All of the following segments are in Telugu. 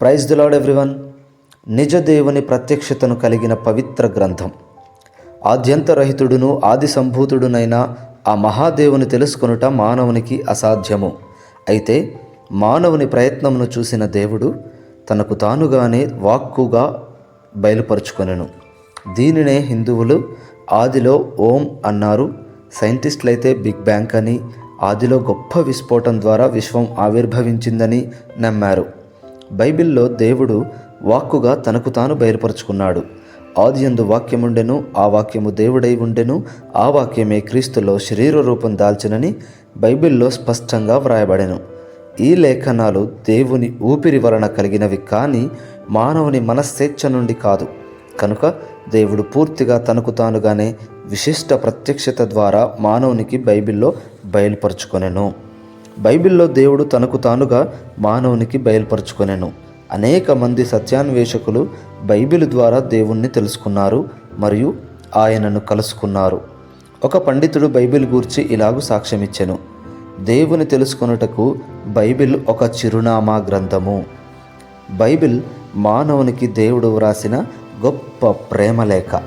ప్రైజ్ దిలాడ్ ఎవ్రీవన్ నిజ దేవుని ప్రత్యక్షతను కలిగిన పవిత్ర గ్రంథం. ఆద్యంతరహితుడును ఆది సంభూతుడునైన ఆ మహాదేవుని తెలుసుకొనుట మానవునికి అసాధ్యము. అయితే మానవుని ప్రయత్నమును చూసిన దేవుడు తనకు తానుగానే వాక్కుగా బయలుపరుచుకొనెను. దీనినే హిందువులు ఆదిలో ఓం అన్నారు. సైంటిస్టులు అయితే బిగ్ బ్యాంక్ అని ఆదిలో గొప్ప విస్ఫోటం ద్వారా విశ్వం ఆవిర్భవించిందని నమ్మారు. బైబిల్లో దేవుడు వాక్కుగా తనకు తాను బయలుపరుచుకున్నాడు. ఆదియందు వాక్యముండెను ఆ వాక్యము దేవుడై ఉండెను ఆ వాక్యమే క్రీస్తులో శరీర రూపం దాల్చినని బైబిల్లో స్పష్టంగా వ్రాయబడెను. ఈ లేఖనాలు దేవుని ఊపిరి వలన కలిగినవి కానీ మానవుని మనస్సేచ్ఛ నుండి కాదు. కనుక దేవుడు పూర్తిగా తనకు తానుగానే విశిష్ట ప్రత్యక్షత ద్వారా మానవునికి బైబిల్లో బయలుపరుచుకొనెను. బైబిల్లో దేవుడు తనకు తానుగా మానవునికి బయలుపరుచుకొనెను. అనేక మంది సత్యాన్వేషకులు బైబిల్ ద్వారా దేవుణ్ణి తెలుసుకున్నారు మరియు ఆయనను కలుసుకున్నారు. ఒక పండితుడు బైబిల్ గూర్చి ఇలాగు సాక్ష్యమిచ్చెను. దేవుని తెలుసుకొనుటకు బైబిల్ ఒక చిరునామా గ్రంథము. బైబిల్ మానవునికి దేవుడు వ్రాసిన గొప్ప ప్రేమలేఖ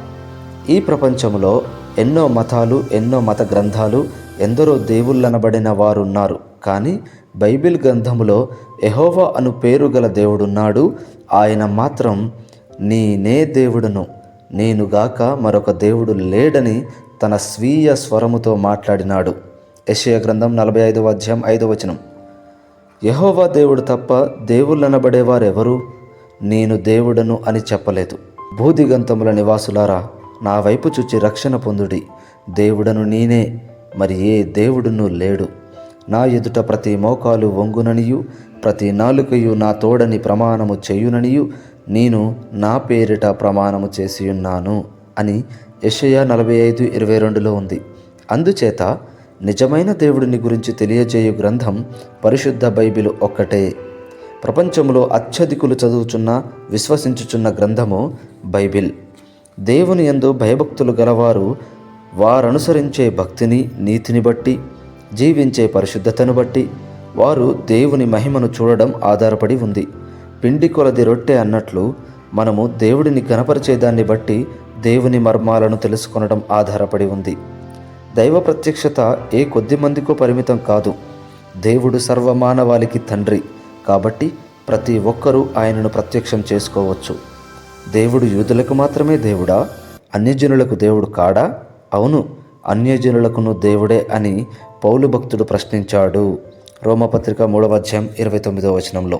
ఈ ప్రపంచంలో ఎన్నో మతాలు ఎన్నో మత గ్రంథాలు ఎందరో దేవుళ్ళనబడిన వారున్నారు. కానీ బైబిల్ గ్రంథములో ఎహోవా అను పేరు గల దేవుడున్నాడు. ఆయన మాత్రం నేనే దేవుడును. నేనుగాక మరొక దేవుడు లేడని తన స్వీయ స్వరముతో మాట్లాడినాడు. యశయ గ్రంథం నలభై ఐదవ అధ్యాయం ఐదవ వచనం. యహోవా దేవుడు తప్ప దేవుళ్ళనబడేవారెవరు? నేను దేవుడను అని చెప్పలేదు. భూదిగంతముల నివాసులారా నా వైపు చూచి రక్షణ పొందుడి. దేవుడను నేనే. మరి ఏ దేవుడును లేడు. నా ఎదుట ప్రతి మోకాలు వంగుననియు ప్రతి నాలుకయు నా తోడని ప్రమాణము చేయుననియు నేను నా పేరిట ప్రమాణము చేసియున్నాను అని యషయ నలభై ఐదు ఇరవై రెండులో ఉంది. అందుచేత నిజమైన దేవుడిని గురించి తెలియజేయు గ్రంథం పరిశుద్ధ బైబిల్ ఒక్కటే. ప్రపంచంలో అత్యధికులు చదువుచున్న విశ్వసించుచున్న గ్రంథము బైబిల్. దేవుని యందు భయభక్తులు గలవారు వారనుసరించే భక్తిని నీతిని బట్టి జీవించే పరిశుద్ధతను బట్టి వారు దేవుని మహిమను చూడడం ఆధారపడి ఉంది. పిండి కొలది రొట్టె అన్నట్లు మనము దేవుడిని కనపరిచేదాన్ని బట్టి దేవుని మర్మాలను తెలుసుకొనడం ఆధారపడి ఉంది. దైవ ప్రత్యక్షత ఏ కొద్ది మందికో పరిమితం కాదు. దేవుడు సర్వమానవాళికి తండ్రి కాబట్టి ప్రతి ఒక్కరూ ఆయనను ప్రత్యక్షం చేసుకోవచ్చు. దేవుడు యూదులకు మాత్రమే దేవుడా? అన్యజనులకు దేవుడు కాడా? అవును అన్యజనులకును దేవుడే అని పౌలు భక్తుడు ప్రశ్నించాడు. రోమపత్రిక మూడవ అధ్యాయం ఇరవై తొమ్మిదవ వచనంలో.